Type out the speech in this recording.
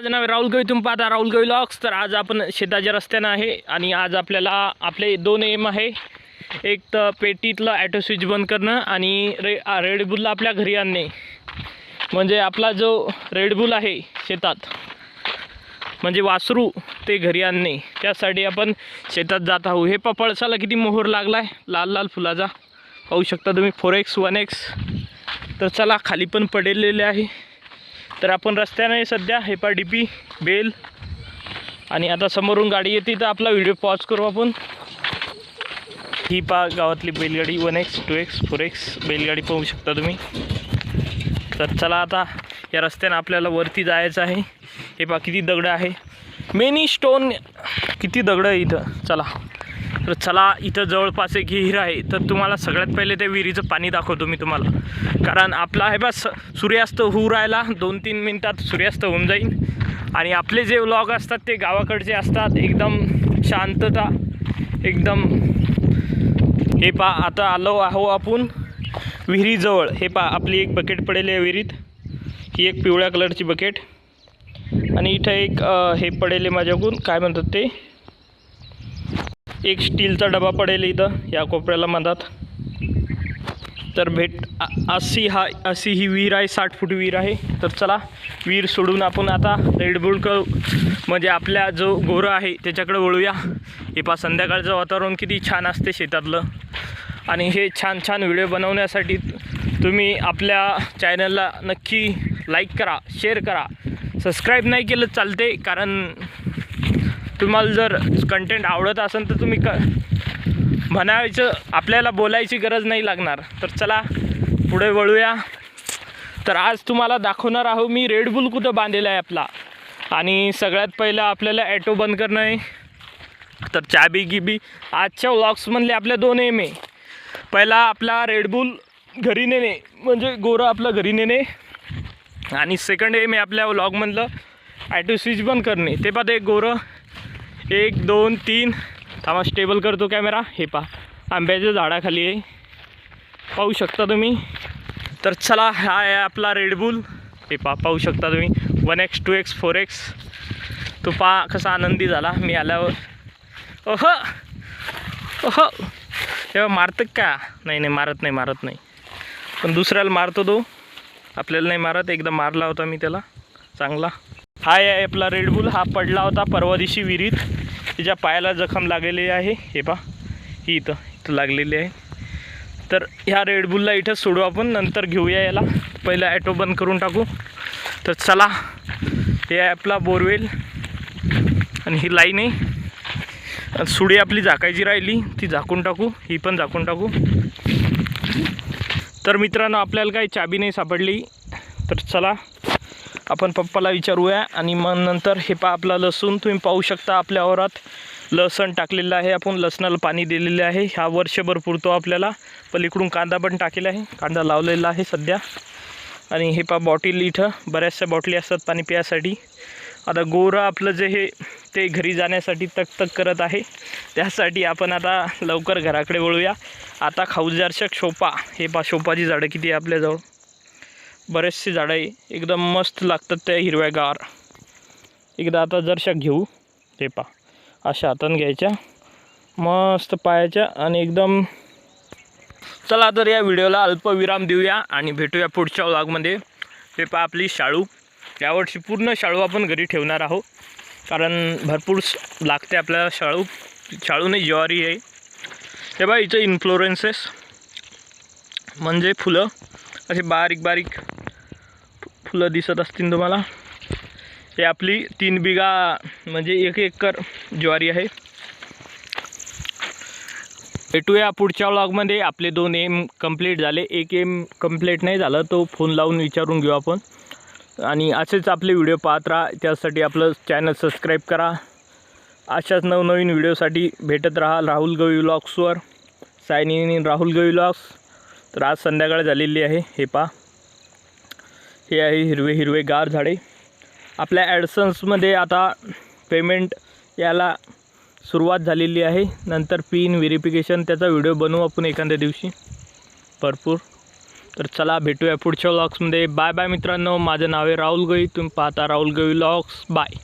माझं नाव आहे राहुल गवी तुम्ही पाहता राहुल गवी लॉक्स तर आज आपण शेताच्या रस्त्यानं आहे आणि आज आपल्याला आपले दोन एम आहे. एक तर पेटीतलं ॲटो स्विच बंद करणं आणि रे रेडबुलला आपल्या घरी आणणे. म्हणजे आपला जो रेडबुल आहे शेतात म्हणजे वासरू ते घरी आणणे. त्यासाठी आपण शेतात जात आहोत. हे पपळसाला किती मोहर लागला आहे लाल लाल फुलाचा. पाहू शकता तुम्ही फोर एक्स वन एक्स तर चला खाली पण पडलेले आहे. तर आपण रस्त्याने सध्या हेपा डी पी बेल आणि आता समोरून गाडी येते तर आपला व्हिडिओ पॉज करू आपण. ही पा गावातली बैलगाडी one x two x four x बैलगाडी पाहू शकता तुम्ही. तर चला आता या रस्त्यानं आपल्याला वरती जायचं आहे. हे पा किती दगडं आहे. मेनी स्टोन किती दगडं आहे इथं? चला. तर चला इथं जवळपास एक विहीर आहे. तर तुम्हाला सगळ्यात पहिले त्या विहिरीचं पाणी दाखवतो मी तुम्हाला. कारण आपला आहे बस सूर्यास्त होऊ राहिला. दोन तीन मिनटात सूर्यास्त होऊन जाईल. आणि आपले जे व्लॉग असतात ते गावाकडचे असतात. एकदम शांतता एकदम हे पा आता आलो आहो आपण विहिरीजवळ. हे पा आपली एक बकेट पडेल आहे विहिरीत. ही एक पिवळ्या कलरची बकेट आणि इथं एक हे पडेल आहे माझ्याकडून. काय म्हणतात ते? एक स्टीलचा डबा पडेल इथं या कोपऱ्याला मधात. तर भेट अशी हा अशी ही विहीर आहे साठ फूट विहीर आहे. तर चला विहीर सोडून आपण आता रेडबुल क म्हणजे आपल्या जो गोरं आहे त्याच्याकडे वळूया. हे पा संध्याकाळचं वातावरण किती छान असते शेतातलं. आणि हे छान छान व्हिडिओ बनवण्यासाठी तुम्ही आपल्या चॅनलला नक्की लाईक करा शेअर करा. सबस्क्राईब नाही केलं चालते कारण तुम्हाला जर कंटेंट आवडत असेल तर तुम्ही क म्हणायचं आपल्याला बोलायची गरज नाही लागणार. तर चला पुढे वळूया. तर आज तुम्हाला दाखवणार आहो मी रेडबुल कुठं बांधलेला आहे आपला. आणि सगळ्यात पहिलं आपल्याला ॲटो बंद करणं आहे. तर चाबी गिबी आजच्या व्लॉग्समधले आपल्या दोन एम आहे पहिला आपला रेडबुल घरी नेणे म्हणजे गोरं आपलं घरी नेणे. आणि सेकंड एम आहे आपल्या व्लॉगमधलं ॲटो स्विच बंद करणे. ते पाहते गोरं एक दोन तीन. थांबा स्टेबल करतो कॅमेरा हे पहा. आंब्याच्या झाडाखाली आहे. पाहू शकता तुम्ही. तर चला हा आहे आपला रेडबुल हे पहा पाहू शकता तुम्ही. One x two x four x तो पहा कसा आनंदी झाला. मी आल्यावर. ओह! ओह! तेव्हा मारतं का? नाही नाही मारत नाही मारत नाही. पण दुसऱ्याला मारतो तो. आपल्याला नाही मारत. एकदा मारला होता मी त्याला. चांगला. हा आहे आपला रेडबुल हा पडला होता परवा दिवशी विहिरीत. तिच्या पायाला जखम लागलेली आहे. हे पा ही इथं इथं लागलेली आहे. तर ह्या रेडबुलला इथं सोडू आपण नंतर घेऊया याला. पहिला ॲटो बंद करून टाकू. तर चला हे ॲपला आपला बोरवेल. आणि ही लाईन आहे. सुडी आपली झाकायची राहिली ती झाकून टाकू. ही पण झाकून टाकू. तर मित्रांनो आपल्याला काही चाबी नाही सापडली. तर चला आपण पप्पाला विचारूया आणि मग नंतर हे पा आपला लसूण तुम्ही पाहू शकता आपल्या वावरात लसण टाकलेलं आहे आपण लसणाला पाणी दिलेलं आहे. ह्या वर्षभर पुरतो आपल्याला. पलीकडून कांदा पण टाकेला आहे. कांदा लावलेला आहे सध्या. आणि हे पा बॉटल इथं. बऱ्याचशा बॉटली असतात पाणी प्यायसाठी आता गोरं आपलं जे हे ते घरी जाण्यासाठी तक तक करत आहे. त्यासाठी आपण आता लवकर घराकडे वळूया. आता खाऊजारशक शोपा. हे पा शोपाची झाडं किती आहे आपल्याजवळ? बरेचसे झाडं आहे. एकदम मस्त लागतात त्या हिरव्यागार. एकदा आता जरशा घेऊ. ते पा अशा हातानं घ्यायच्या. मस्त पायाच्या आणि एकदम चला तर या व्हिडिओला अल्पविराम देऊया आणि भेटूया पुढच्या व्लॉगमध्ये. ते पा आपली शाळू. यावर्षी पूर्ण शाळू आपण घरी ठेवणार आहोत. कारण भरपूर लागते आपल्याला शाळू. शाळू नाही ज्वारी आहे. हे बा इथं इन्फ्लोरेन्सेस म्हणजे फुलं. असे बारीक बारीक फुलं दिसत असतील तुम्हाला. हे आपली तीन बिघा म्हणजे एक एकर ज्वारी आहे. भेटूया पुढच्या व्लॉगमध्ये आपले दोन एम कंप्लीट झाले. एक एम कंप्लीट नाही झालं तो फोन लावून विचारून घेऊ आपण. आणि असेच आपले व्हिडिओ पाहत राहा. त्यासाठी आपलं चॅनल सबस्क्राईब करा. अशाच नवनवीन व्हिडिओसाठी भेटत राहा Rahul Gavi व्लॉग्सवर sign in Rahul Gavi vlogs तर आज संध्याकाळ झालेली आहे. हे पा हे आहे हिरवे हिरवे गार झाडे. आपल्या ॲडसन्समध्ये आता पेमेंट याला सुरुवात झालेली आहे. नंतर पिन व्हेरिफिकेशन त्याचा व्हिडिओ बनवू आपण एखाद्या दिवशी. भरपूर. तर चला भेटूया पुढच्या व्लॉग्समध्ये बाय बाय मित्रांनो. माझं नाव आहे राहुल गई तुम्ही पाहता राहुल गई व्लॉग्स बाय